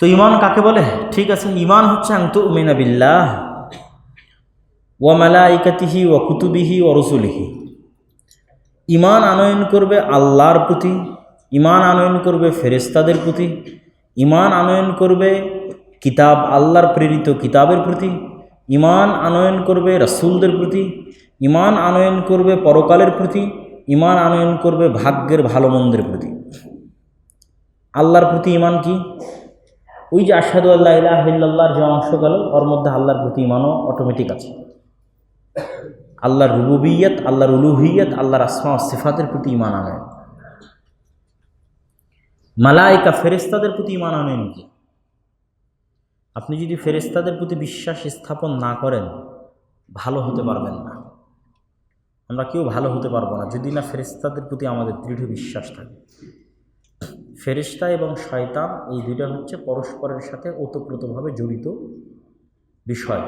তো ইমান কাকে বলে? ঠিক আছে, ইমান হচ্ছে আন্ত উমিনা বিল্লাহ ও মালাইকাতিহি ও কুতুবিহি ও রসুলিহি। ইমান আনয়ন করবে আল্লাহর প্রতি, ইমান আনয়ন করবে ফেরেস্তাদের প্রতি, ইমান আনয়ন করবে কিতাব, আল্লাহর প্রেরিত কিতাবের প্রতি, ইমান আনয়ন করবে রাসূলদের প্রতি, ইমান আনয়ন করবে পরকালের প্রতি, ইমান আনয়ন করবে ভাগ্যের ভালো মন্দের প্রতি। আল্লাহর প্রতি ইমান কি? ওই যে আসাদু আল্লাহ ইলাহ ইল্লাল্লাহর যে অংশ গেল, ওর মধ্যে আল্লাহর প্রতি ইমানও অটোমেটিক আছে। আল্লাহর রুবুবিয়ত, আল্লাহর উলুহিয়ত, আল্লাহর আসমা সিফাতের প্রতি ইমান আনেন। মালাইকা ফেরেস্তাদের প্রতি ইমান আনেন কি? আপনি যদি ফেরেস্তাদের প্রতি বিশ্বাস স্থাপন না করেন, ভালো হতে পারবেন না। আমরা কেউ ভালো হতে পারব না, যদি না ফেরেস্তাদের প্রতি আমাদের দৃঢ় বিশ্বাস থাকে। ফেরেস্তা এবং শয়তান এই দুইটা হচ্ছে পরস্পরের সাথে ওতপ্রোতভাবে জড়িত বিষয়।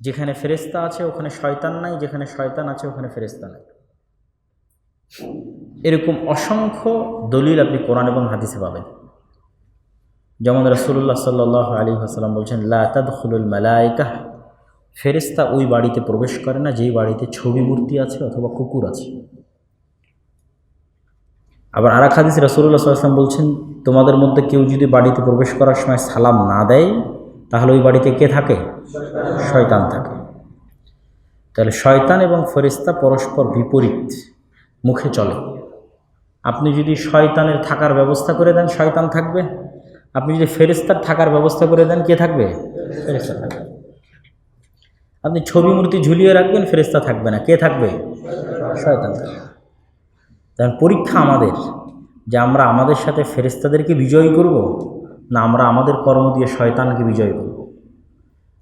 যেখানে ফেরেস্তা আছে, ওখানে শয়তান নাই, যেখানে শয়তান আছে, ওখানে ফেরেস্তা নাই। এরকম অসংখ্য দলিল আপনি কোরআন এবং হাদিসে পাবেন। যেমন রসুল্লাহ সাল্লাহ আলী হাসালাম বলছেন লাতাদুল মালাইকা ফেরেস্তা ওই বাড়িতে প্রবেশ করে না, যেই বাড়িতে ছবি মূর্তি আছে অথবা কুকুর আছে। আবার আর এক হাদিস রসুল্লাহ সাল্লাম বলছেন, তোমাদের মধ্যে কেউ যদি বাড়িতে প্রবেশ করার সময় সালাম না দেয়, তাহলে ওই বাড়িতে কে থাকে? শয়তান থাকে। তাহলে শয়তান এবং ফেরিস্তা পরস্পর বিপরীত, মুখে চলে। আপনি যদি শয়তানের থাকার ব্যবস্থা করে দেন, শয়তান থাকবে। আপনি যদি ফেরিস্তার থাকার ব্যবস্থা করে দেন, কে থাকবে? ফেরিস্তা থাকবে। আপনি ছবি মূর্তি ঝুলিয়ে রাখবেন ফেরিস্তা থাকবে না। কে থাকবে? শয়তান থাকবে। তাই পরীক্ষা আমাদের, যে আমরা আমাদের সাথে ফেরেস্তাদেরকে বিজয় করব না আমরা আমাদের কর্ম দিয়ে শয়তানকে বিজয় করব?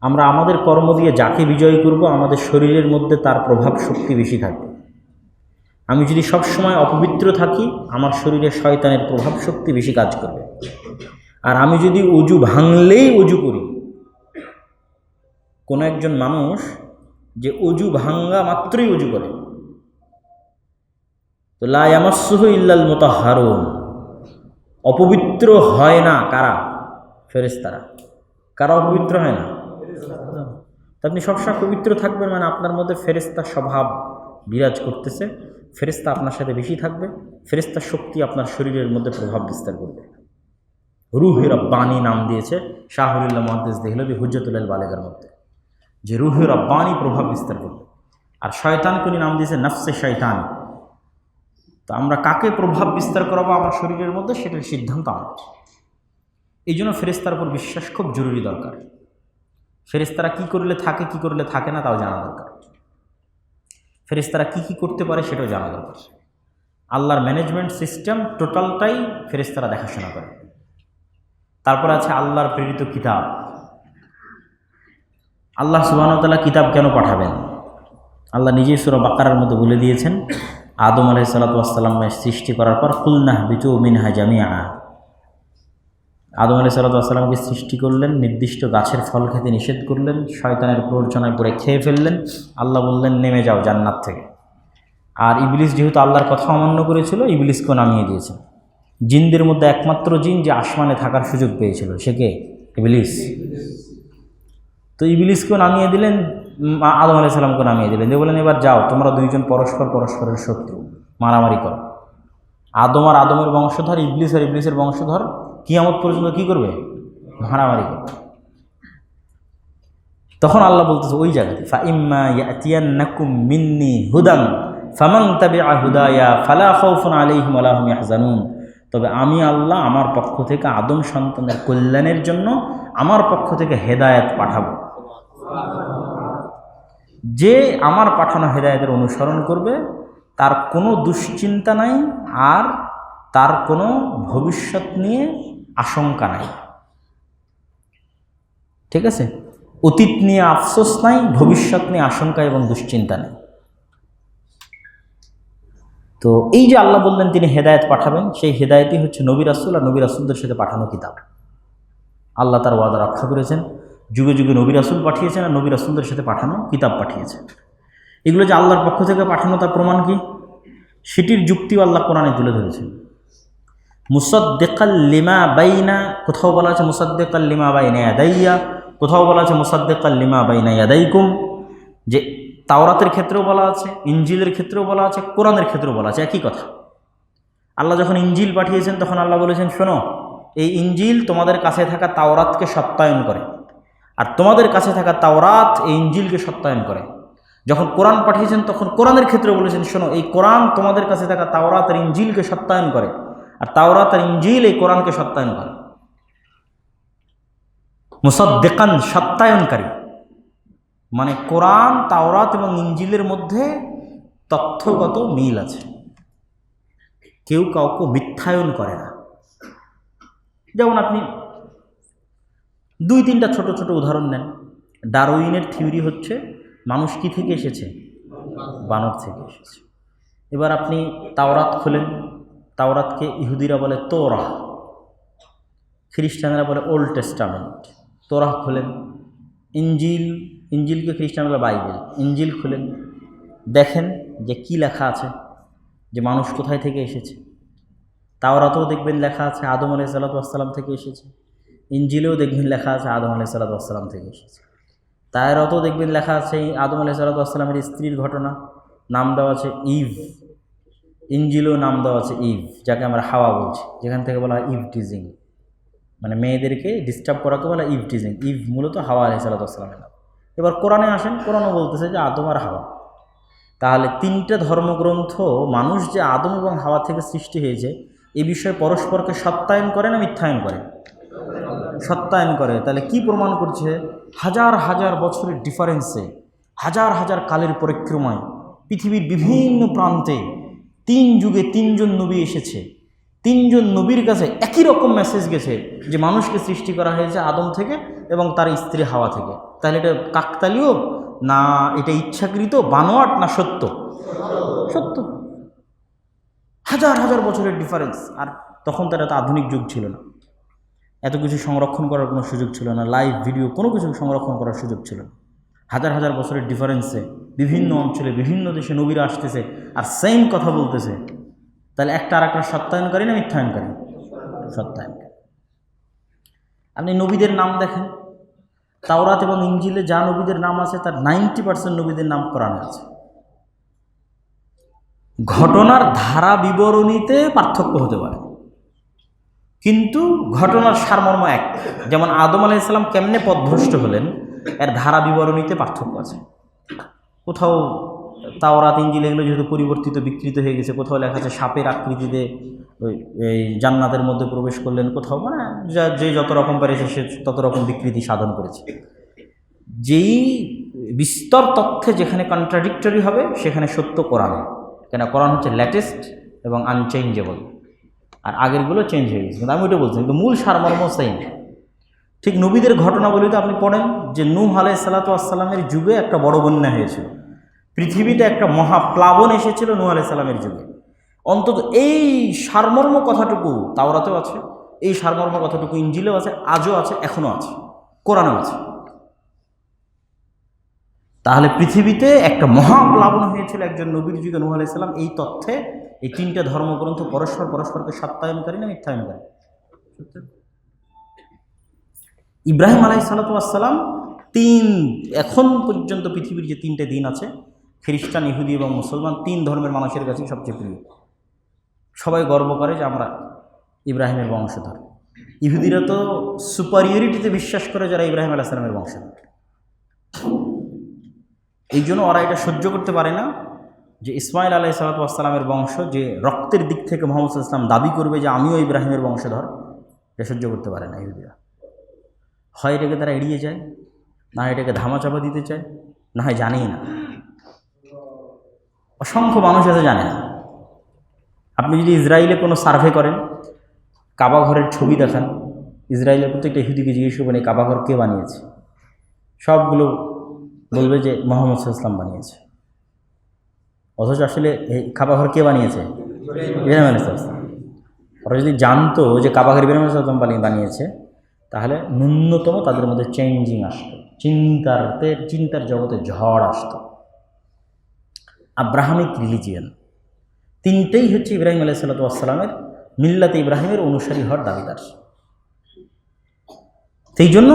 আমরা আমাদের কর্ম দিয়ে যাকে বিজয় করব, আমাদের শরীরের মধ্যে তার প্রভাব শক্তি বেশি থাকবে। আমি যদি সবসময় অপবিত্র থাকি, আমার শরীরে শয়তানের প্রভাব শক্তি বেশি কাজ করবে। আর আমি যদি উজু ভাঙলেই উজু করি, কোনো একজন মানুষ যে অজু ভাঙ্গা মাত্রই অজু করে তো লায়ামাসুহ ইল্লাল মোতাহারুন। অপবিত্র হয় না কারা? ফেরেস্তারা কারা অপবিত্র হয় না? আপনি সবসময় পবিত্র থাকবেন মানে আপনার মধ্যে ফেরেস্তা স্বভাব বিরাজ করতেছে। ফেরেস্তা আপনার সাথে বেশি থাকবে। ফেরেস্তার শক্তি আপনার শরীরের মধ্যে প্রভাব বিস্তার করবে। রুহের বাণী নাম দিয়েছে শাহরুল্লাহ মহাদ্দেশ দেখলবি হুজ্জতুল্লাহ বালেগার মধ্যে। যে রুহের বাণী প্রভাব বিস্তার করবে। আর শয়তান কোনি নাম দিয়েছে নফসে শয়তান। তো আমরা কাকে প্রভাব বিস্তার করাবো আমার শরীরের মধ্যে, সেটার সিদ্ধান্ত আমাদের এই জন্য ফেরেস্তার উপর বিশ্বাস খুব জরুরি দরকার। ফেরেস্তারা কি করলে থাকে, কি করলে থাকে না, তাও জানা দরকার। ফেরেস্তারা কি কি করতে পারে, সেটাও জানা দরকার। আল্লাহর ম্যানেজমেন্ট সিস্টেম টোটালটাই ফেরেস্তারা দেখাশোনা করে। তারপর আছে আল্লাহর প্রেরিত কিতাব। আল্লাহ সুবাহতাল্লাহ কিতাব কেন পাঠাবেন? আল্লাহ নিজেই সুরা বাকারার মধ্যে বলে দিয়েছেন আদম আলাই সাল্লাতামের সৃষ্টি করার পর খুলনাহ বিচু মিনহা জামিয়া আদম আলাই সাল্লাতামকে সৃষ্টি করলেন, নির্দিষ্ট গাছের ফল খেতে নিষেধ করলেন, শয়তানের প্ররোচনায় পরে খেয়ে ফেললেন, আল্লাহ বললেন, নেমে যাও জান্নাত থেকে। আর ইবলিস যেহেতু আল্লাহর কথা অমান্য করেছিল, ইবলিসকেও নামিয়ে দিয়েছেন জিনদের মধ্যে একমাত্র জিন যে আসমানে থাকার সুযোগ পেয়েছিল, সে কে? ইবলিস। তো ইবলিসকেও নামিয়ে দিলেন আদম আলাই সাল্লামকে নামিয়ে দিলেন। যে বলেন এবার যাও, তোমরা দুইজন পরস্পর পরস্পরের শত্রু, মারামারি করো। আদম আর আদমের বংশধর, ইবলিস আর ইবলিসের বংশধর কিয়ামত পর্যন্ত কি করবে? মারামারি করবে। তখন আল্লাহ বলতেছে, ওই জায়গাতে মিন্নি তবে আমি আল্লাহ আমার পক্ষ থেকে আদম সন্তানের কল্যাণের জন্য আমার পক্ষ থেকে হেদায়েত পাঠাবো। যে আমার পাঠানো হেদায়েতের অনুসরণ করবে, তার কোনো দুশ্চিন্তা নাই আর তার কোনো ভবিষ্যৎ নিয়ে আশঙ্কা নাই। ঠিক আছে? অতীত নিয়ে আফসোস নাই, ভবিষ্যৎ নিয়ে আশঙ্কা এবং দুশ্চিন্তা নেই। তো এই যে আল্লাহ বললেন তিনি হেদায়েত পাঠাবেন, সেই হেদায়েতই হচ্ছে নবী রাসুল আর নবী রাসুলদের সাথে পাঠানো কিতাব। আল্লাহ তার ওয়াদা রক্ষা করেছেন। যুগে যুগে নবী রাসুল পাঠিয়েছেন আর নবী রাসুলদের সাথে পাঠানো, কিতাব পাঠিয়েছে এগুলো যে আল্লাহর পক্ষ থেকে পাঠানো, তার প্রমাণ কি? সেটির যুক্তিও আল্লাহ কোরআনে তুলে ধরেছেন। মুসদ্দেকাল লিমা বাইনা, কোথাও বলা আছে মুসদ্দেকাল লিমা বাইনা ইয়াদাইয়া, কোথাও বলা আছে মুসদ্দেকাল লিমা বাইনা ইয়াদাইকুম, যে তাওরাতের ক্ষেত্রেও বলা আছে ইঞ্জিলের ক্ষেত্রেও বলা আছে, কোরআনের ক্ষেত্রেও বলা আছে, একই কথা। আল্লাহ যখন ইঞ্জিল পাঠিয়েছেন, তখন আল্লাহ বলেছেন, শোনো, এই ইঞ্জিল তোমাদের কাছে থাকা তাওরাতকে সত্যায়ন করে। আর তোমাদের কাছে থাকা তাওরাত এই ইঞ্জিলকে সত্যায়ন করে। যখন কোরআন পাঠিয়েছেন, তখন কোরআনের ক্ষেত্রে বলেছেন, শোনো, এই কোরআন তোমাদের কাছে থাকা তাওরাত আর ইঞ্জিলকে সত্যায়ন করে আর তাওরাত আর ইঞ্জিল এই কোরআনকে সত্যায়ন করে। মুসদ্দেকান সত্যায়নকারী। মানে কোরআন, তাওরাত এবং ইঞ্জিলের মধ্যে তথ্যগত মিল আছে। কেউ কাউকে মিথ্যায়ন করে না। যেমন আপনি দুই তিনটা ছোট ছোট উদাহরণ নেন। ডারউইনের থিওরি হচ্ছে, মানুষ কি থেকে এসেছে? বানর থেকে এসেছে। এবার আপনি তাওরাত খোলেন। তাওরাতকে ইহুদিরা বলে তোরাহ। খ্রিস্টানরা বলে ওল্ড টেস্টামেন্ট। তোরাহ খোলেন। ইঞ্জিল, ইঞ্জিলকে খ্রিস্টান বলে বাইবেল। ইঞ্জিল খুলেন। দেখেন যে কি লেখা আছে, যে মানুষ কোথায় থেকে এসেছে। তাওরাতেও দেখবেন লেখা আছে, আদম আলাই সাল্লাতাম থেকে এসেছে। ইঞ্জিলেও দেখবেন লেখা আছে আদম আলাই সাল্লাতাম থেকে এসেছে। তায়রাতেও দেখবেন লেখা আছে এই আদম আলাই সাল্লাতামের স্ত্রীর ঘটনা। নাম দেওয়া আছে ইভ। ইঞ্জিলেও নাম দেওয়া আছে ইভ, যাকে আমরা হাওয়া বলছি। যেখান থেকে বলা হয় ইভ টিজিং। মানে মেয়েদেরকে ডিস্টার্ব করাকে বলা ইভ টিজিং। ইভ মূলত হাওয়া আলাই সাল্লাতামের নাম। এবার কোরআনে আসেন, কোরআনও বলতেছে যে আদম আর হাওয়া। তাহলে তিনটে ধর্মগ্রন্থ মানুষ যে আদম এবং হাওয়া থেকে সৃষ্টি হয়েছে, এ বিষয়ে পরস্পরকে সত্যায়ন করে না মিথ্যায়ন করে সত্যায়ন করে, তাহলে কি প্রমাণ করছে? হাজার হাজার বছরের ডিফারেন্সে হাজার হাজার কালের পরিক্রমায় পৃথিবীর বিভিন্ন প্রান্তে তিন যুগে তিনজন নবী এসেছে। তিনজন নবীর কাছে একই রকম মেসেজ গেছে যে মানুষকে সৃষ্টি করা হয়েছে আদম থেকে এবং তার স্ত্রী হাওয়া থেকে। তাহলে এটা কাকতালীয় না এটা ইচ্ছাকৃত বানোয়াট না সত্য? সত্য। হাজার হাজার বছরের ডিফারেন্স আর তখন তার এত আধুনিক যুগ ছিল না। এত কিছু সংরক্ষণ করার কোনো সুযোগ ছিল না লাইভ ভিডিও কোনো কিছু সংরক্ষণ করার সুযোগ ছিল না। হাজার হাজার বছরের ডিফারেন্সে বিভিন্ন অঞ্চলে, বিভিন্ন দেশে নবীরা আসতেছে আর সেম কথা বলতেছে। তাহলে একটা আর একটা সত্যায়নকারী না মিথ্যায়নকারী? সত্যায়নকারী। আপনি নবীদের নাম দেখেন। তাওরাত এবং ইঞ্জিলে যা নবীদের নাম আছে, তার নাইনটি পার্সেন্ট নবীদের নাম কোরআনে আছে। ঘটনার ধারা বিবরণীতে পার্থক্য হতে পারে। কিন্তু ঘটনার সারমর্ম এক। যেমন আদম আলাইসাল্লাম কেমনে পথভ্রষ্ট হলেন, এর ধারা বিবরণীতে পার্থক্য আছে। কোথাও তাওরাত ইঞ্জিল এগুলো যেহেতু পরিবর্তিত, বিকৃত হয়ে গেছে, কোথাও লেখা আছে সাপের আকৃতিতে এই জান্নাতের মধ্যে প্রবেশ করলেন, কোথাও মানে যা, যে যত রকম পেরেছে সে তত রকম বিকৃতি সাধন করেছে। যেই বিস্তর তথ্যে যেখানে কন্ট্রাডিক্টরি হবে, সেখানে সত্য কোরআন। কেন? কোরআন হচ্ছে ল্যাটেস্ট এবং আনচেঞ্জেবল আর আগেরগুলো চেঞ্জ হয়ে গেছে। কিন্তু আমি ওইটা বলছি কিন্তু মূল সারমর্ম সেম ঠিক নবীদের ঘটনাবলিতে আপনি পড়েন যে নূহ আলাই সাল্লাতু আসসালামের যুগে একটা বড় বন্যা হয়েছিল। পৃথিবীতে একটা মহাপ্লাবন এসেছিল নূহ আলাই সাল্লামের যুগে। অন্তত এই সারমর্ম কথাটুকু তাওরাতেও আছে, এই সারমর্ম কথাটুকু ইঞ্জিলেও আছে, আজও আছে, এখনও আছে, কোরআনেও আছে। তাহলে পৃথিবীতে একটা মহাপ্লাবন হয়েছিল একজন নবীর যুগে নূহ আলাইসাল্লাম এই তথ্যে এই তিনটে ধর্মগ্রন্থ পরস্পর পরস্পরকে সত্যায়নকারী না মিথ্যায়নকারী ইব্রাহিম আলাই সালাতাম তিন, এখন পর্যন্ত পৃথিবীর যে তিনটে দিন আছে, খ্রিস্টান, ইহুদি এবং মুসলমান, তিন ধর্মের মানুষের কাছেই সবচেয়ে প্রিয়। সবাই গর্ব করে যে আমরা ইব্রাহিমের বংশধর। ইহুদিরা তো সুপারিয়রিটিতে বিশ্বাস করে যারা ইব্রাহিম আলাহ সালামের বংশধর। এই জন্য ওরা এটা সহ্য করতে পারে না। যে ইসমাইল আলাহ সালাতামের বংশ, যে রক্তের দিক থেকে মোহাম্মদ ইসলাম দাবি করবে যে আমিও ইব্রাহিমের বংশধর, এটা সহ্য করতে পারে না ইহুদিরা। হয় এটাকে তারা এড়িয়ে যায়, না এটাকে ধামাচাপা দিতে চায়, না হয় জানেই না। অসংখ্য মানুষ আছে জানে না। আপনি যদি ইসরায়েলে কোনো সার্ভে করেন, কাবা ঘরের ছবি দেখান ইসরায়েলের প্রত্যেকটা ইহুদিকে জিজ্ঞেস করবেন, এই কাবা ঘর কে বানিয়েছে? সবগুলো বলবে যে মোহাম্মদ ইসলাম বানিয়েছে। অথচ আসলে এই কাবাঘর কে বানিয়েছে? ইব্রাহিম আলী ওরা যদি জানতো যে কাবাঘর ইব্রাহিম ইসলাম বানিয়ে বানিয়েছে, তাহলে ন্যূনতম তাদের মধ্যে চেঞ্জিং আসতো। চিন্তারতে, চিন্তার জগতে ঝড় আসতো। Abrahamic religion. তিনটেই হচ্ছে ইব্রাহিম আলাই সাল্লাতামের মিল্লাতে ইব্রাহিমের অনুসারী হওয়ার দাবিদার। সেই জন্য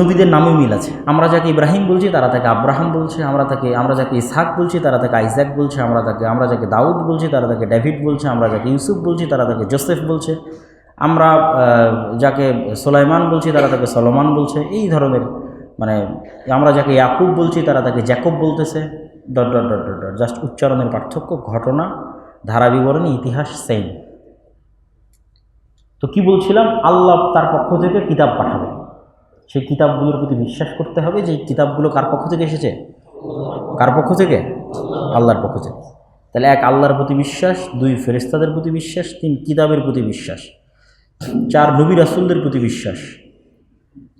নবীদের নামে মিল আছে। আমরা যাকে ইব্রাহিম বলছি, তারা তাকে আব্রাহাম বলছে, আমরা তাকে, আমরা যাকে ইসহাক বলছি, তারা তাকে আইজাক বলছে, আমরা তাকে, আমরা যাকে দাউদ বলছি, তারা তাকে ডেভিড বলছে, আমরা যাকে ইউসুফ বলছি, তারা তাকে জোসেফ বলছে। আমরা যাকে সোলাইমান বলছি, তারা তাকে সলমান বলছে। এই ধরনের মানে আমরা যাকে ইয়াকুব বলছি, তারা তাকে জ্যাকব বলতেছে। Dot dot dot dot dot, just উচ্চারণের পার্থক্য, ঘটনা, ধারা বিবরণী, ইতিহাস সেম তো কি বলছিলাম? আল্লাহ তার পক্ষ থেকে কিতাব পাঠাবে। সেই কিতাবগুলোর প্রতি বিশ্বাস করতে হবে যে কিতাবগুলো কার পক্ষ থেকে এসেছে? কার পক্ষ থেকে? আল্লাহর পক্ষ থেকে। তাহলে এক, আল্লাহর প্রতি বিশ্বাস, দুই ফেরেস্তাদের প্রতি বিশ্বাস, তিন, কিতাবের প্রতি বিশ্বাস, চার, নবী রাসুলদের প্রতি বিশ্বাস।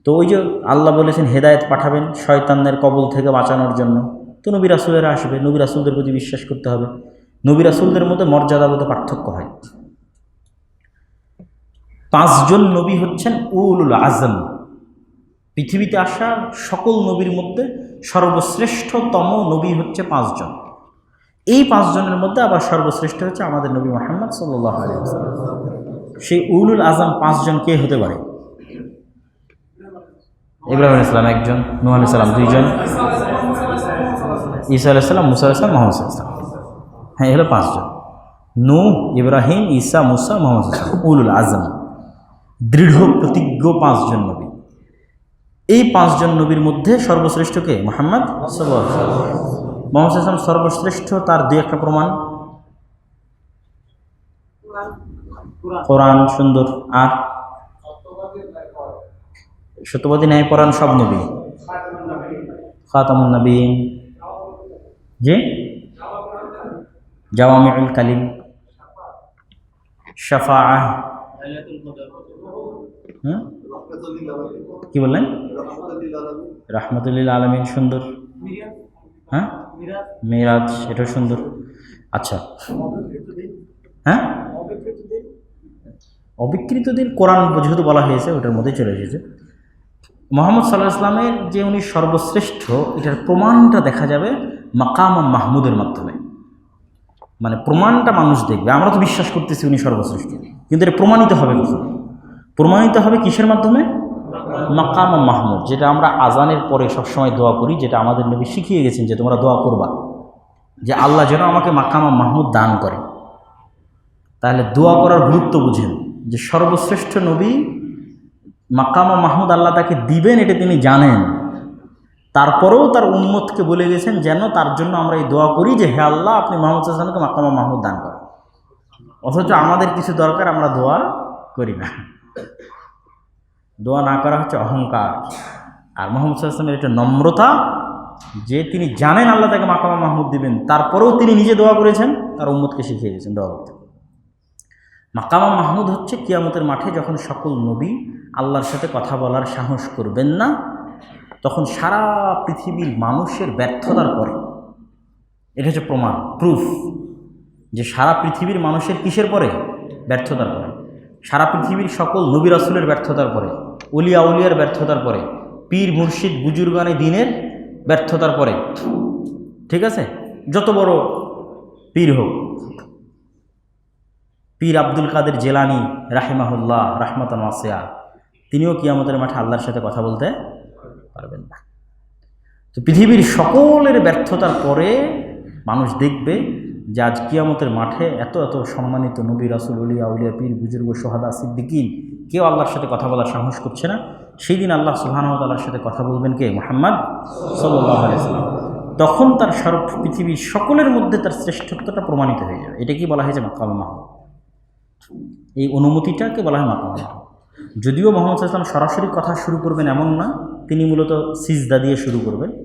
তো ওই যে আল্লাহ বলেছেন, হেদায়েত পাঠাবেন শয়তানের কবল থেকে বাঁচানোর জন্য। তো নবী রাসুলেরা আসবে, নবী রাসুলদের প্রতি বিশ্বাস করতে হবে। নবী রাসুলদের মধ্যে মর্যাদাগত পার্থক্য হয়। পাঁচজন নবী হচ্ছেন উলুল আজম। পৃথিবীতে আসা সকল নবীর মধ্যে সর্বশ্রেষ্ঠতম নবী হচ্ছে পাঁচজন। এই পাঁচজনের মধ্যে আবার সর্বশ্রেষ্ঠ হচ্ছে আমাদের নবী মোহাম্মদ সাল্লাহ সেই উলুল আজম পাঁচজন কে হতে পারে? ইব্রাহিম ইসলাম একজন নুহান ইসলাম দুইজন, ঈসা আলাইসাল্লাম মুসা আলাইসলাম মোহাম্মদ ইসলাম হ্যাঁ এ হলো পাঁচজন। নু ইব্রাহিম, ঈসা, মুসা, মোহাম্মদ ইসলাম উলুল আজম। দৃঢ়, প্রতিজ্ঞ পাঁচজন নবী। এই পাঁচজন নবীর মধ্যে সর্বশ্রেষ্ঠ কে? মোহাম্মদ মোহাম্মদ ইসলাম সর্বশ্রেষ্ঠ তার দুই একটা প্রমাণ। কোরআন সুন্দর, আর সত্যবাদী ন্যায় পরাণ সব নবী। খাতামুন নবীন। জি? জাওয়ামিউল কালিম। শাফা কি বললেন? রাহমাতুল্লিল আলমিন সুন্দর। হ্যাঁ? মেরাজ, এটাও সুন্দর। আচ্ছা। হ্যাঁ? অবিকৃত দিন কোরআন যেহেতু বলা হয়েছে, ওটার মধ্যে চলে এসেছে। মোহাম্মদ সাল্লাহ ইসলামের যে উনি সর্বশ্রেষ্ঠ, এটার প্রমাণটা দেখা যাবে মাকাম মাহমুদের মাধ্যমে। মানে প্রমাণটা মানুষ দেখবে। আমরা তো বিশ্বাস করতেছি উনি সর্বশ্রেষ্ঠ। কিন্তু এটা প্রমাণিত হবে কোথাও প্রমাণিত হবে কিসের মাধ্যমে? মাকাম মাহমুদ, যেটা আমরা আজানের পরে সবসময় দোয়া করি, যেটা আমাদের নবী শিখিয়ে গেছেন যে তোমরা দোয়া করবা, যে আল্লাহ যেন আমাকে মাকামা মাহমুদ দান করে। তাহলে দোয়া করার গুরুত্ব বুঝেন, যে সর্বশ্রেষ্ঠ নবী মাকামা মাহমুদ আল্লাহ তাকে দিবেন এটা তিনি জানেন। তারপরেও তার উম্মতকে বলে গেছেন যেন তার জন্য আমরা এই দোয়া করি যে হে আল্লাহ, আপনি মাহমুদ সাল্লামকে মাকামা মাহমুদ দান করেন। অথচ আমাদের কিছু দরকার, আমরা দোয়া করি না। দোয়া না করা হচ্ছে অহংকার। আর মোহাম্মদ সাল্লামের একটা নম্রতা, যে তিনি জানেন আল্লাহ তাকে মাকামা মাহমুদ দিবেন, তারপরেও তিনি নিজে দোয়া করেছেন, তার উম্মতকে শিখিয়ে গেছেন দোয়া করতে। মাকামা মাহমুদ হচ্ছে কিয়ামতের মাঠে যখন সকল নবী আল্লাহর সাথে কথা বলার সাহস করবেন না, তখন সারা পৃথিবীর মানুষের ব্যর্থতার পরে। এটা হচ্ছে প্রমাণ প্রুফ যে সারা পৃথিবীর মানুষের কিসের পরে? ব্যর্থতার পরে। সারা পৃথিবীর সকল নবী রাসুলের ব্যর্থতার পরে। উলিয়া উলিয়ার ব্যর্থতার পরে, পীর মুর্শিদ বুজুর্গানে দিনের ব্যর্থতার পরে। ঠিক আছে? যত বড় পীর হোক। পীর আব্দুল কাদের জেলানি রাহিমাহুল্লাহ রাহমাতান ওয়াসিয়া, তিনিও কিয়ামতের মাঠে আল্লাহর সাথে কথা বলতে পারবেন না। তো পৃথিবীর সকলের ব্যর্থতার পরে মানুষ দেখবে যে আজ কিয়ামতের মাঠে এত এত সম্মানিত নবী রাসুল উলিয়া উলিয়া পীর, বুজুর্গ, সোহাদা, সিদ্দিকিন, কেউ আল্লাহর সাথে কথা বলার সাহস করছে না। সেই দিন আল্লাহ সুবাহানতাল্লার সাথে কথা বলবেন কে? মোহাম্মদ আলাইসাল্লাম তখন তার সর্ব পৃথিবীর সকলের মধ্যে তার শ্রেষ্ঠত্বটা প্রমাণিত হয়ে যাবে। এটা কি বলা হয়েছে মাকাম মাহমুদ এই অনুমতিটাকে বলা হয় মাকাম যদিও মোহাম্মদ সরাসরি কথা শুরু করবেন এমন না, তিনি মূলত সিজদা দিয়ে শুরু করবেন।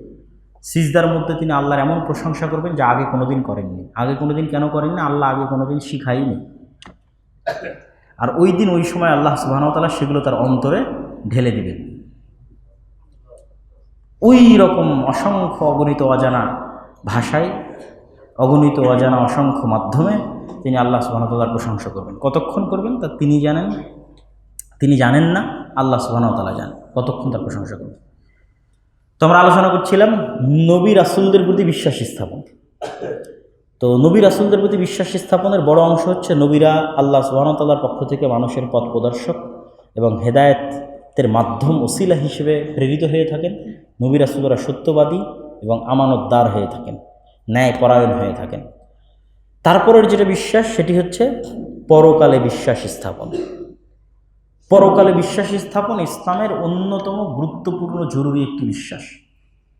সিজদার মধ্যে তিনি আল্লাহর এমন প্রশংসা করবেন যা আগে কোনোদিন করেননি। আগে কোনোদিন কেন করেননি? আল্লাহ আগে কোনোদিন শিখাইনি আর ওই দিন, ওই সময় আল্লাহ সুবাহতাল্লাহ সেগুলো তার অন্তরে ঢেলে দিবেন। ওই রকম অসংখ্য অগণিত অজানা ভাষায়, অগণিত অজানা অসংখ্য মাধ্যমে তিনি আল্লাহ সুবাহতাল্লাহর প্রশংসা করবেন। কতক্ষণ করবেন? তা তিনি জানেন। তিনি জানেন না, আল্লাহ সুবাহতাল্লাহ জানেন। কতক্ষণ তার প্রশংসা করবেন? তো আমরা আলোচনা করছিলাম নবী রাসুলদের প্রতি বিশ্বাস স্থাপন। তো নবী রাসুলদের প্রতি বিশ্বাস স্থাপনের বড় অংশ হচ্ছে নবীরা আল্লাহ সুবাহতাল্লার পক্ষ থেকে মানুষের পথ প্রদর্শক এবং হেদায়েতের মাধ্যম, ওসিলা হিসেবে প্রেরিত হয়ে থাকেন। নবী রাসুলরা সত্যবাদী এবং আমানতদার হয়ে থাকেন ন্যায় পরায়ণ হয়ে থাকেন। তারপরের যেটা বিশ্বাস, সেটি হচ্ছে পরকালে বিশ্বাস স্থাপন। পরকালে বিশ্বাস স্থাপন ইসলামের অন্যতম গুরুত্বপূর্ণ জরুরি একটি বিশ্বাস।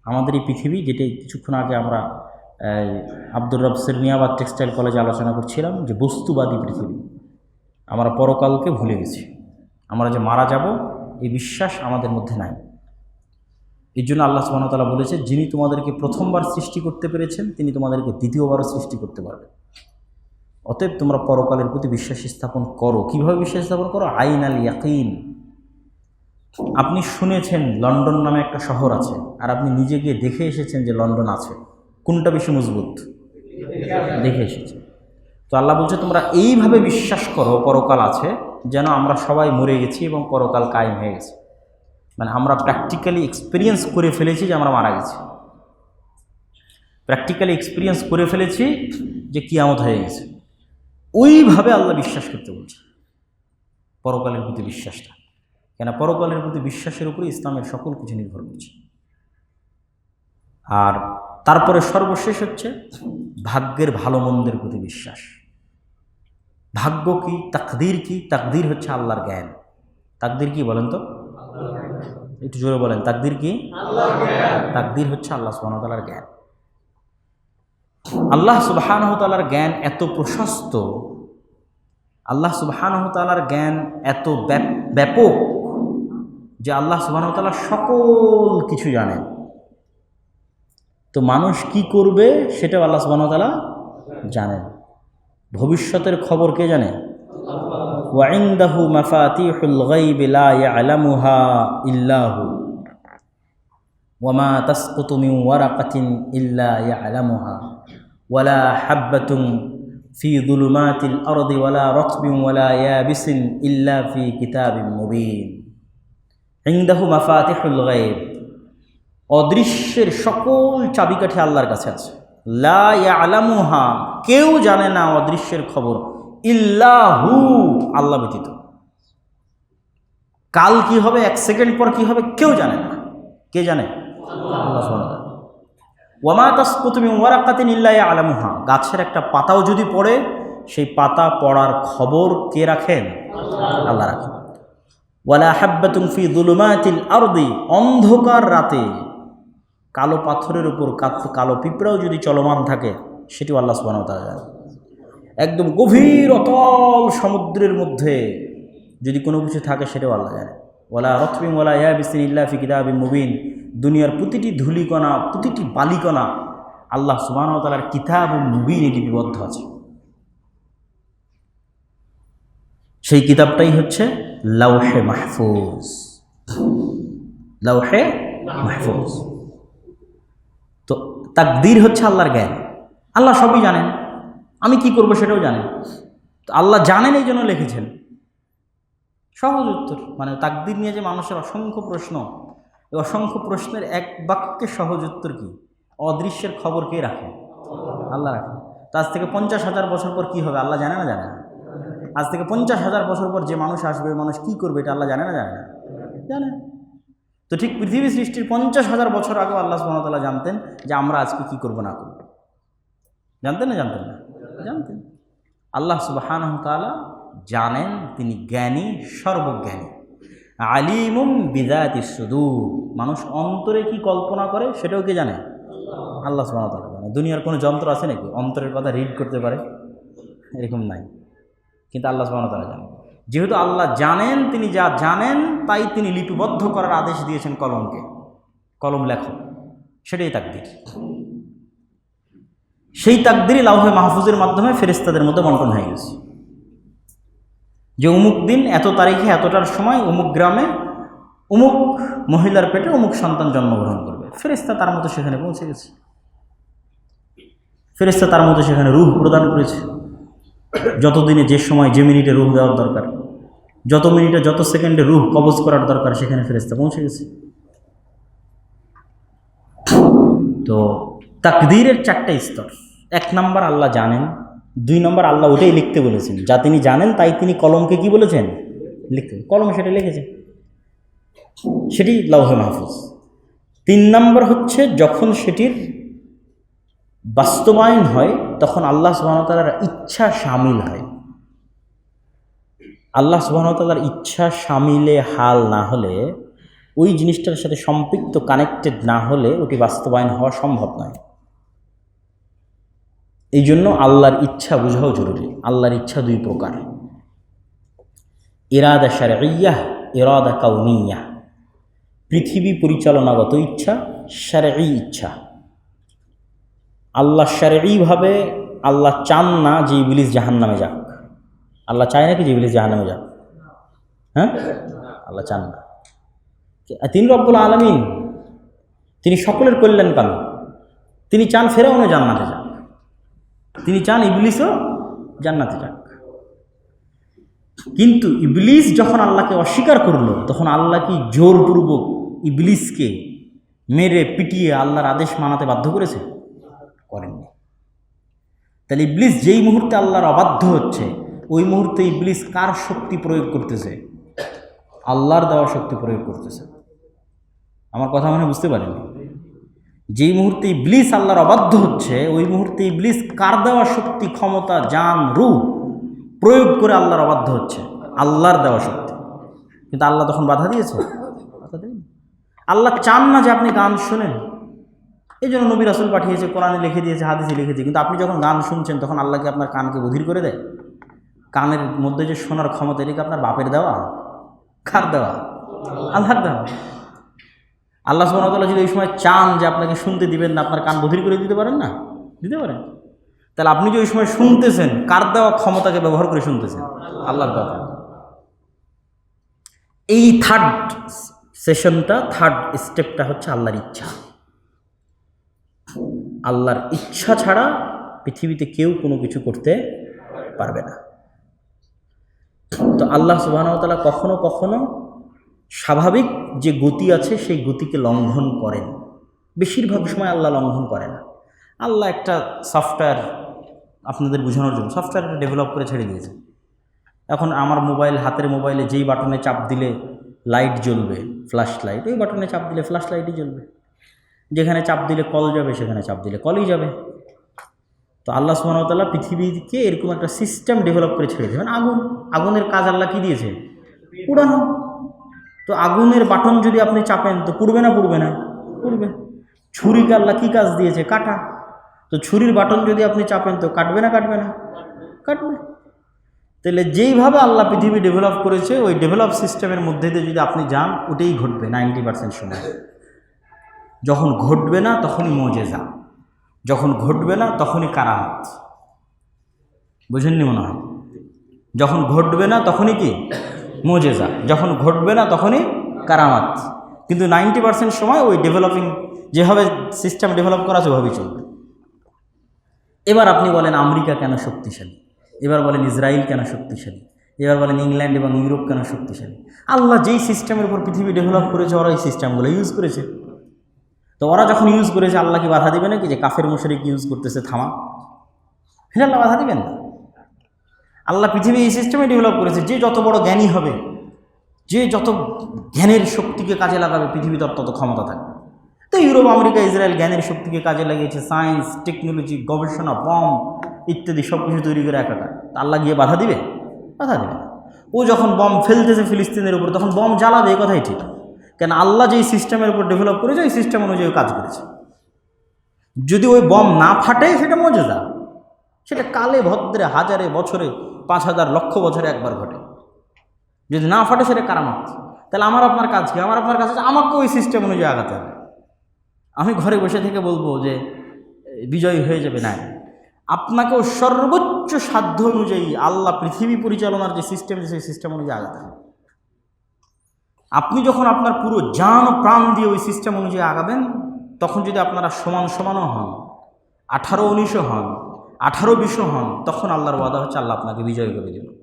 আমাদের এই পৃথিবী, যেটি কিছুক্ষণ আগে আমরা আব্দুর রব সিরনিয়াবাদ টেক্সটাইল কলেজে আলোচনা করছিলাম, যে বস্তুবাদী পৃথিবী। আমরা পরকালকে ভুলে গেছি। আমরা যে মারা যাব, এই বিশ্বাস আমাদের মধ্যে নাই। এই জন্য আল্লাহ সুবাহতালা বলেছে, যিনি তোমাদেরকে প্রথমবার সৃষ্টি করতে পেরেছেন, তিনি তোমাদেরকে দ্বিতীয়বারও সৃষ্টি করতে পারবেন। অতএব তোমরা পরকালের প্রতি বিশ্বাস স্থাপন করো। কীভাবে বিশ্বাস স্থাপন করো? আইন আল ইয়াকিন। আপনি শুনেছেন লন্ডন নামে একটা শহর আছে, আর আপনি নিজে গিয়ে দেখে এসেছেন যে লন্ডন আছে। কোনটা বেশি মজবুত? দেখে এসেছেন। তো আল্লাহ বলছে, তোমরা এইভাবে বিশ্বাস করো, পরকাল আছে, যেন আমরা সবাই মরে গেছি এবং পরকাল কায়েম হয়ে গেছে। মানে আমরা প্র্যাকটিক্যালি এক্সপিরিয়েন্স করে ফেলেছি যে আমরা মারা গেছি। প্র্যাকটিক্যালি এক্সপিরিয়েন্স করে ফেলেছি যে কিয়ামত হয়ে গেছে। ওইভাবে আল্লাহ বিশ্বাস করতে বলছে। পরকালের প্রতি বিশ্বাসটা। কেন পরকালের প্রতি বিশ্বাসের উপরে ইসলামের সকল কিছু নির্ভর করছে। আর তারপরে সর্বশেষ হচ্ছে ভাগ্যের ভালো মন্দের প্রতি বিশ্বাস। ভাগ্য কি, তাকদির কি? তাকদির হচ্ছে আল্লাহর জ্ঞান। তাকদির কি বলেন তো? একটু জোরে বলেন, তাকদির কি? তাকদির হচ্ছে আল্লাহ সুবাহতালার জ্ঞান। আল্লাহ সুবাহানহতালার জ্ঞান এত প্রশস্ত, আল্লাহ সুবাহানহতালার জ্ঞান এত ব্যাপ- ব্যাপক যে আল্লাহ সুবাহতালা সকল কিছু জানেন। তো মানুষ কি করবে সেটাও আল্লাহ সুবাহতালা জানেন। ভবিষ্যতের খবর কে জানে? ওয়াইন্দাহু মাফাতিহুল গাইবি লা ইয়ালামুহা ইল্লাহু ওয়ামা তাসকুতু মিন ওয়ারাকাতিন ইল্লা ইয়ালামুহা। ওয়ালা হাব্বাতুন ফি যুলুমাতিল আরদি ওয়ালা রাতবিন ওয়ালা ইয়াবিসিন ইল্লা ফি কিতাবিন মুবিন ইনদাহু মাফাতিহুল গাইব অদৃশ্যের সকল চাবিকাঠি আল্লাহর কাছে আছে। লা ইয়ালামুহা, কেউ জানে না অদৃশ্যের খবর। ইল্লাহু আল্লাহ ব্যতীত। কাল কি হবে, এক সেকেন্ড পর কি হবে, কেউ জানে না। কে জানে? আল্লাহ। ওয়ামা মিন ওয়ারাকাতিন ইল্লা ইয়ালামুহা। গাছের একটা পাতাও যদি পড়ে, সেই পাতা পড়ার খবর কে রাখেন? আল্লাহ রাখেন। ওয়ালা হাব্বাতুন ফি যুলুমাতিল আরদি। অন্ধকার রাতে কালো পাথরের উপর কালো পিঁপড়াও যদি চলমান থাকে, সেটিও আল্লাহ ওয়া তাআলা জানেন। একদম গভীর অতল সমুদ্রের মধ্যে যদি কোনো কিছু থাকে, সেটাও আল্লাহ জানে ওলা রথবিম ওলা ইয়া বিসিন ইল্লা ফি কিতাবিন মুবিন। দুনিয়ার প্রতিটি ধুলিকণা, প্রতিটি বালিকণা আল্লাহ তাআলার কিতাব ও মুবিন এটি বিবদ্ধ আছে। সেই কিতাবটাই হচ্ছে লাউহে মাহফুজ। লাউহে মাহফুজ। তো তাকদীর হচ্ছে আল্লাহর জ্ঞান। আল্লাহ সবই জানেন। আমি কি করব সেটাও জানেন। তো আল্লাহ জানেন এই জন্য লিখেছেন। সহজ উত্তর মানে তাকদির নিয়ে যে মানুষের অসংখ্য প্রশ্ন অসংখ্য প্রশ্নের এক বাক্যে সহজ উত্তর কি? অদৃশ্যের খবর কে রাখে? আল্লাহ রাখে। তো আজ থেকে পঞ্চাশ হাজার বছর পর কি হবে, আল্লাহ জানে না জানে? না আজ থেকে পঞ্চাশ হাজার বছর পর যে মানুষ আসবে মানুষ কি করবে এটা আল্লাহ জানে না জানে না? জানে। তো ঠিক পৃথিবী সৃষ্টির পঞ্চাশ হাজার বছর আগেও আল্লাহ সুবহানাহু জানতেন যে আমরা আজকে কি করব, না করব। জানতেন না জানতেন না? জানতেন। আল্লাহ সুবহানাহু তাআলা জানেন, তিনি জ্ঞানী, সর্বজ্ঞানী। আলিমুম বিদাতি সুদূর। মানুষ অন্তরে কি কল্পনা করে সেটাও কি জানে? আল্লাহ সুবহানাহু তাআলা জানে। দুনিয়ার কোনো যন্ত্র আছে নাকি? অন্তরের কথা রিড করতে পারে? এরকম নাই। কিন্তু আল্লাহ সুবহানাহু তাআলা জানেন যেহেতু আল্লাহ জানেন, তিনি যা জানেন, তাই তিনি লিপিবদ্ধ করার আদেশ দিয়েছেন কলমকে। কলম লেখো সেটাই তাকদির। সেই তাকদিরই লাউহে মাহফুজের মাধ্যমে ফেরেস্তাদের মধ্যে বন্টন হয়ে গেছে। যে অমুক দিন এত তারিখে এতটার সময় অমুক গ্রামে অমুক মহিলার পেটে অমুক সন্তান জন্মগ্রহণ করবে। ফেরেস্তা তার মতো সেখানে পৌঁছে গেছে। ফেরেস্তা তার মতো সেখানে রুহ প্রদান করেছে। যত দিনে যে সময় যে মিনিটে রুহ দেওয়ার দরকার, যত মিনিটে, যত সেকেন্ডে রুহ কবজ করার দরকার, সেখানে ফেরেস্তা পৌঁছে গেছে। তো তাকদীরের চারটে স্তর। এক নাম্বার আল্লাহ জানেন দুই নম্বর আল্লাহ ওটাই লিখতে বলেছেন। যা তিনি জানেন, তাই তিনি কলমকে কি বলেছেন? লিখতে। কলম সেটা লিখেছে। সেটি লৌহে মাহফুজ। তিন নম্বর হচ্ছে, যখন সেটির বাস্তবায়ন হয়, তখন আল্লাহ সুবাহতালার ইচ্ছা সামিল হয়। আল্লাহ সুবাহতালার ইচ্ছা সামিলে হাল না হলে, ওই জিনিসটার সাথে সম্পৃক্ত কানেক্টেড না হলে, ওটি বাস্তবায়ন হওয়া সম্ভব নয়। এই জন্য আল্লাহর ইচ্ছা বোঝাও জরুরি। আল্লাহর ইচ্ছা দুই প্রকার। ইরাদা সারিয়াহ ইরাদা কাউনিয়া পৃথিবী পরিচালনাগত ইচ্ছা সারি ইচ্ছা। আল্লাহ সারিভাবে আল্লাহ চান না যে ইবলিস জাহান নামে যাক। আল্লাহ চায় না কি যে ইবলিস জাহান নামে যাক? হ্যাঁ? আল্লাহ চান না। তিনি রব্বুল আলমিন, তিনি সকলের কল্যাণ কামী তিনি চান ফেরাউনও জান্নাতে যাক। তিনি চান ইবলিসও জান্নাতে যাক। কিন্তু ইবলিস যখন আল্লাহকে অস্বীকার করল, তখন আল্লাহ কি জোরপূর্বক ইবলিসকে মেরে, পিটিয়ে আল্লাহর আদেশ মানাতে বাধ্য করেছে? করেননি। তাহলে ইবলিস যেই মুহূর্তে আল্লাহর অবাধ্য হচ্ছে, ওই মুহূর্তে ইবলিস কার শক্তি প্রয়োগ করতেছে? আল্লাহর দেওয়া শক্তি প্রয়োগ করতেছে। আমার কথা মানে বুঝতে পারেনি। যেই মুহূর্তে ইবলিস আল্লাহর অবাধ্য হচ্ছে, ওই মুহূর্তে ইবলিস কার দেওয়া শক্তি, ক্ষমতা, জান, রূপ প্রয়োগ করে আল্লাহর অবাধ্য হচ্ছে? আল্লাহর দেওয়া শক্তি। কিন্তু আল্লাহ তখন বাধা দিয়েছে? বাধা আল্লাহ চান না যে আপনি গান শোনেন। এই জন্য নবী রাসুল পাঠিয়েছে, কোরআনে লিখে দিয়েছে, হাদিসে লিখেছে কিন্তু আপনি যখন গান শুনছেন, তখন আল্লাহকে আপনার কানকে বধির করে দেয়? কানের মধ্যে যে শোনার ক্ষমতা এটাকে আপনার বাপের দেওয়া? কার দেওয়া? আল্লাহর দেওয়া। আল্লাহ সুবাহতাল্লাহ যদি ওই সময় চান যে আপনাকে শুনতে দিবেন না, আপনার কান বধির করে দিতে পারেন না? দিতে পারেন। তাহলে আপনি যে ওই সময় শুনতেছেন, কার দেওয়া ক্ষমতাকে ব্যবহার করে শুনতেছেন? আল্লাহর দেওয়া এই থার্ড সেশনটা থার্ড স্টেপটা হচ্ছে আল্লাহর ইচ্ছা। আল্লাহর ইচ্ছা ছাড়া পৃথিবীতে কেউ কোনো কিছু করতে পারবে না। তো আল্লাহ সুবাহতালা কখনো কখনো স্বাভাবিক যে গতি আছে, সেই গতিকে লঙ্ঘন করেন। বেশিরভাগ সময় আল্লাহ লঙ্ঘন করে না। আল্লাহ একটা সফটওয়্যার আপনাদের বোঝানোর জন্য সফটওয়্যারটা ডেভেলপ করে ছেড়ে দিয়েছে। এখন আমার মোবাইল হাতের মোবাইলে যেই বাটনে চাপ দিলে লাইট জ্বলবে ফ্ল্যাশ লাইট ওই বাটনে চাপ দিলে ফ্ল্যাশ লাইটই জ্বলবে। যেখানে চাপ দিলে কল যাবে, সেখানে চাপ দিলে কলই যাবে। তো আল্লাহ সুবাহতাল্লাহ পৃথিবীকে এরকম একটা সিস্টেম ডেভেলপ করে ছেড়ে দেবেন আগুন, আগুনের কাজ আল্লাহ কী দিয়েছে? পুরানো তো আগুনের বাটন যদি আপনি চাপেন, তো পুড়বে না পুড়বে না? পুড়বে। ছুরিকে আল্লাহ কী কাজ দিয়েছে? কাটা। তো ছুরির বাটন যদি আপনি চাপেন, তো কাটবে না কাটবে না? কাটবে। তাহলে যেইভাবে আল্লাহ পৃথিবী ডেভেলপ করেছে, ওই ডেভেলপ সিস্টেমের মধ্যে দিয়ে যদি আপনি যান ওটাই ঘটবে নাইনটি পার্সেন্ট সময়। যখন ঘটবে না, তখনই মজেজা। যখন ঘটবে না, তখনই কারামত। বুঝেননি মনে হয়? যখন ঘটবে না, তখনই কি? মজেজা। যখন ঘটবে না তখনই কারামাত। কিন্তু নাইনটি পার্সেন্ট সময় ওই ডেভেলপিং যেভাবে সিস্টেম ডেভেলপ করা আছে ওভাবেই চলবে। এবার আপনি বলেন আমেরিকা কেন শক্তিশালী? এবার বলেন ইসরায়েল কেন শক্তিশালী? এবার বলেন ইংল্যান্ড এবং ইউরোপ কেন শক্তিশালী? আল্লাহ যেই সিস্টেমের উপর পৃথিবী ডেভেলপ করেছে ওরা এই সিস্টেমগুলো ইউজ করেছে। তো ওরা যখন ইউজ করেছে, আল্লাহ কি বাধা দিবে নাকি? যে কাফের মুশরিক ইউজ করতেছে, থামা। হ্যাঁ আল্লাহ বাধা দিবেন না। আল্লাহ পৃথিবী এই সিস্টেমে ডেভেলপ করেছে, যে যত বড় জ্ঞানী হবে, যে যত জ্ঞানের শক্তিকে কাজে লাগাবে পৃথিবীতে তত ক্ষমতা থাকবে। তো ইউরোপ, আমেরিকা, ইসরায়েল জ্ঞানের শক্তিকে কাজে লাগিয়েছে সায়েন্স টেকনোলজি গবেষণা বম ইত্যাদি সব কিছু তৈরি করে একাকার। আল্লাহ গিয়ে বাধা দিবে? বাধা দেবে ও যখন বম ফেলতেছে ফিলিস্তিনের উপর, তখন বম জ্বালাবে এই কথাই ঠিক। কেন আল্লাহ যেই সিস্টেমের উপর ডেভেলপ করেছে, ওই সিস্টেম অনুযায়ী কাজ করেছে। যদি ওই বম না ফাটে, সেটা মজেদা সেটা কালে ভদ্রে হাজারে বছরে পাঁচ হাজার লক্ষ বছরে একবার ঘটে। যদি না ফাটে সেটা কারামত। তাহলে আমার আপনার কাজ কি? আমার আপনার হচ্ছে আমাকে ওই সিস্টেম অনুযায়ী আগাতে হবে। আমি ঘরে বসে থেকে বলব যে, বিজয়ী হয়ে যাবে না। আপনাকেও সর্বোচ্চ সাধ্য অনুযায়ী আল্লাহ পৃথিবী পরিচালনার যে সিস্টেম সেই সিস্টেম অনুযায়ী আগাতে হবে। আপনি যখন আপনার পুরো জান প্রাণ দিয়ে ওই সিস্টেম অনুযায়ী আগাবেন, তখন যদি আপনারা সমান সমানও হন, আঠারো উনিশও হন আঠারো বিশও হন, তখন আল্লাহর ওয়াদা হচ্ছে আল্লাহ আপনাকে বিজয় করে দেবেন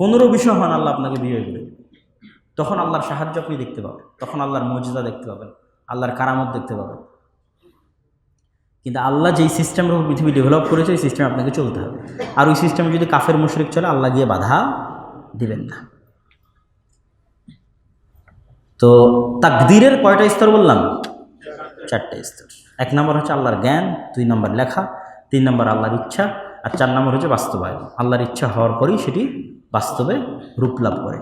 পনেরো বিশও হন, আল্লাহ আপনাকে বিজয় করে তখন আল্লাহর সাহায্য আপনি দেখতে পাবেন, তখন আল্লাহর মর্যাদা দেখতে পাবেন, আল্লাহর কারামত দেখতে পাবেন। কিন্তু আল্লাহ যেই সিস্টেমের উপর পৃথিবী ডেভেলপ করেছে, ওই সিস্টেমে আপনাকে চলতে হবে। আর ওই সিস্টেমে যদি কাফের, মুশরিক চলে, আল্লাহ গিয়ে বাধা দিবেন না। তো তাকদীরের কয়টা স্তর বললাম? চারটে স্তর। এক নম্বর হচ্ছে আল্লাহর জ্ঞান, দুই নম্বর লেখা। তিন নম্বর আল্লাহর ইচ্ছা আর চার নম্বর হচ্ছে বাস্তবায়ন। আল্লাহর ইচ্ছা হওয়ার পরেই সেটি বাস্তবে রূপ লাভ করে।